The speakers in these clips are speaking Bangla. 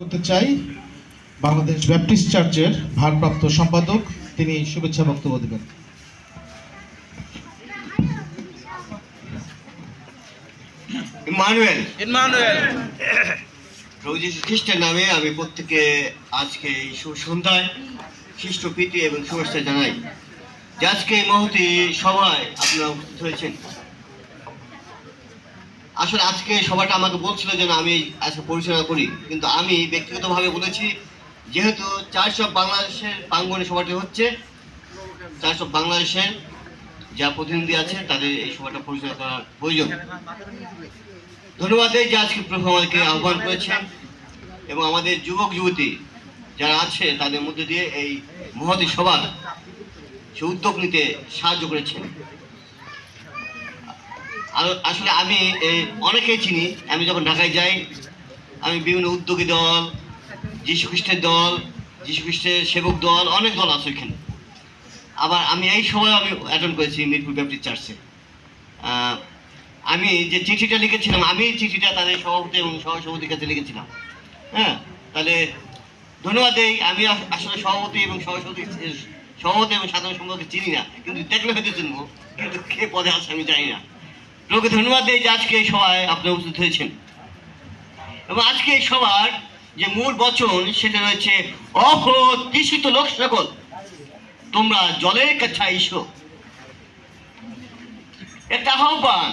করতে চাই বাংলাদেশ ব্যাপটিস্ট চার্চের ভারপ্রাপ্ত সম্পাদক তিনি শুভেচ্ছা বক্তব্য দেবেন। ইমানুয়েল। ইমানুয়েল। প্রভু যীশু খ্রিস্টের নামে আমি প্রত্যেকে আজকে এই শুভ সন্ধ্যায় খ্রিস্ট প্রীতি এবং শুভেচ্ছা জানাই। যে আজকে এই মহতি সভায় আপনারা উপস্থিত হয়েছেন। আসলে আজকে সভাটা আমাকে বলছিল যে আমি আজকে পরিচালনা করি। কিন্তু আমি ব্যক্তিগতভাবে বলেছি, যেহেতু অফ বাংলাদেশের প্রাঙ্গনে সভাটি হচ্ছে অফ বাংলাদেশের যা প্রতিনিধি আছে তাদের এই সভাটা পরিচালনা করার প্রয়োজন। ধন্যবাদ দেই যে আজকে আমাদেরকে আহ্বান করেছেন এবং আমাদের যুবক, যুবতী যারা আছে, তাদের মধ্যে দিয়ে এই মহতী সভা সে উদ্যোগ নিতে সাহায্য করেছেন। আসলে আমি অনেকেই চিনি। আমি যখন ঢাকায় যাই, আমি বিভিন্ন উদ্যোগী দল, যীশু খ্রিস্টের দল, যীশু খ্রিস্টের সেবক দল, অনেক দল আছে এখানে আবার আমি এই সময় আমি অ্যাটেন্ড করেছি মিরপুর ব্যাপটিস্ট চার্চে আমি যে চিঠিটা লিখেছিলাম, আমি চিঠিটা তাদের সভাপতি এবং সহসভাপতির কাছে লিখেছিলাম। হ্যাঁ তাহলে ধন্যবাদ দেই আমি আসলে সভাপতি এবং সহসভাপতি, সভাপতি এবং সাধারণ সম্পর্কে চিনি না, কিন্তু দেখলে হয়তো চিনবো, কিন্তু কে পদে আছে আমি জানি না। লোকে ধন্যবাদ দেই যে আজকে এই সভায় আপনি উপস্থিত হয়েছেন। এবং আজকে এই সভার যে মূল বচন, সেটা রয়েছে অহ তৃষিত লোক সকল তোমরা জলের কাছে আইসো একটা আহ্বান,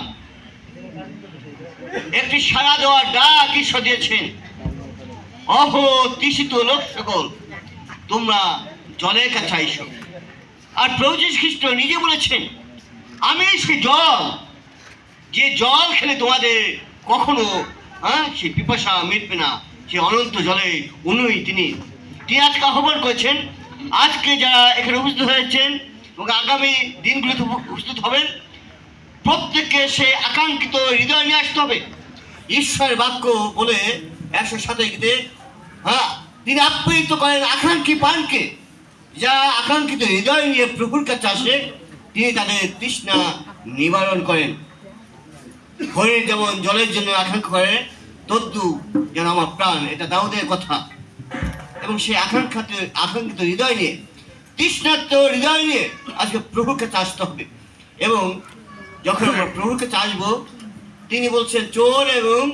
একটি সারা দেওয়ার ডাক ঈশ্বর দিয়েছেন অহ তৃষিত লোক সকল তোমরা জলের কাছে আইসো আর প্রভু খ্রিস্ট নিজে বলেছেন, আমি সে জল যে জল খেলে তোমাদের কখনো হ্যাঁ সে পিপাসা মিটবে না, সে অনন্ত জলে উনুই তিনি। তিনি আজকে আহ্বান করেছেন, আজকে যারা এখানে উপস্থিত হয়েছেন এবং আগামী দিনগুলিতে উপস্থিত হবেন, প্রত্যেককে সে আকাঙ্ক্ষিত হৃদয় নিয়ে আসতে হবে। ঈশ্বরের বাক্য বলে একশো সাতাইতে হ্যাঁ তিনি আপ্যায়িত করেন আকাঙ্ক্ষী পানকে যা আকাঙ্ক্ষিত হৃদয় নিয়ে প্রভুর কাছে আসে, তিনি তাদের তৃষ্ণা নিবারণ করেন। হরিণ যেমন জলের জন্য আকাঙ্ক্ষা করে তদ্দু যেন আমার প্রাণ, এটা দাউদের কথা। এবং সেই আকাঙ্ক্ষাতে, আকাঙ্ক্ষিত হৃদয় নিয়ে, তৃষ্ণার্ত হৃদয় নিয়ে আজকে প্রভুর কাছে আসতে হবে। এবং যখন আমরা প্রভুর কাছে আসব, তিনি বলছেন, চোর এবং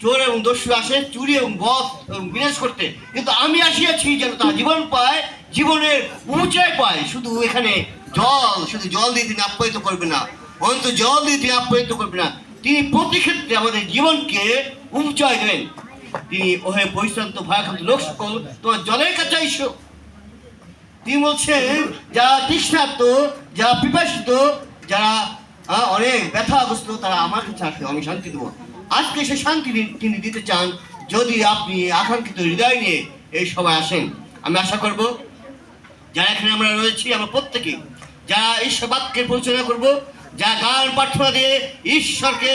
চোর এবং দস্যু আসে, চুরি এবং বধ এবং বিনাশ করতে। কিন্তু আমি আসিয়াছি যেন তারা জীবন পায়, জীবনের উঁচাই পায়। শুধু এখানে জল, শুধু জল দিয়ে তিনি আপ্যায়িত করবে না। অন্ত জল দিয়ে তিনি আপ্যায়িত করবে না। তিনি প্রতি ক্ষেত্রে আমাদের জীবনকে উঁচাই দেবেন। তিনি ওহে পরিশ্রান্ত ভয়াক্রান্ত লোক সকল তোমার জলের কাছে আইসো তিনি বলছেন, যারা তৃষ্ণার্ত, যারা পিপাসিত, যারা অনেক ব্যথাগ্রস্ত, তারা আমার কাছে আসে, আমি শান্তি দেবো। আজকে সে শান্তি তিনি- দিতে চান, যদি আপনি আকাঙ্ক্ষিত হৃদয় নিয়ে এই সবাই আসেন। আমি আশা করব, যারা এখানে আমরা রয়েছি, আমরা প্রত্যেকে, যারা ঈশ্বর বাক্যের পরিচালনা করব যা গান প্রার্থনা দিয়ে ঈশ্বরকে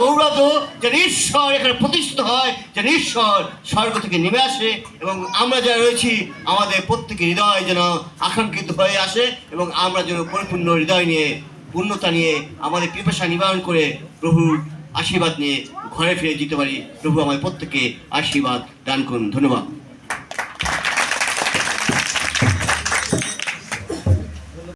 গৌরব যেন ঈশ্বর এখানে প্রতিষ্ঠিত হয়, যেন ঈশ্বর স্বর্গ থেকে নেমে আসে এবং আমরা যারা রয়েছি, আমাদের প্রত্যেকের হৃদয় যেন আকাঙ্ক্ষিত হয়ে আসে এবং আমরা যেন পরিপূর্ণ হৃদয় নিয়ে, পূর্ণতা নিয়ে, আমাদের পিপাসা নিবারণ করে প্রভুর আশীর্বাদ নিয়ে ঘরে ফিরে যেতে পারি। প্রভু আমাদের প্রত্যেকে আশীর্বাদ দান করুন। ধন্যবাদ।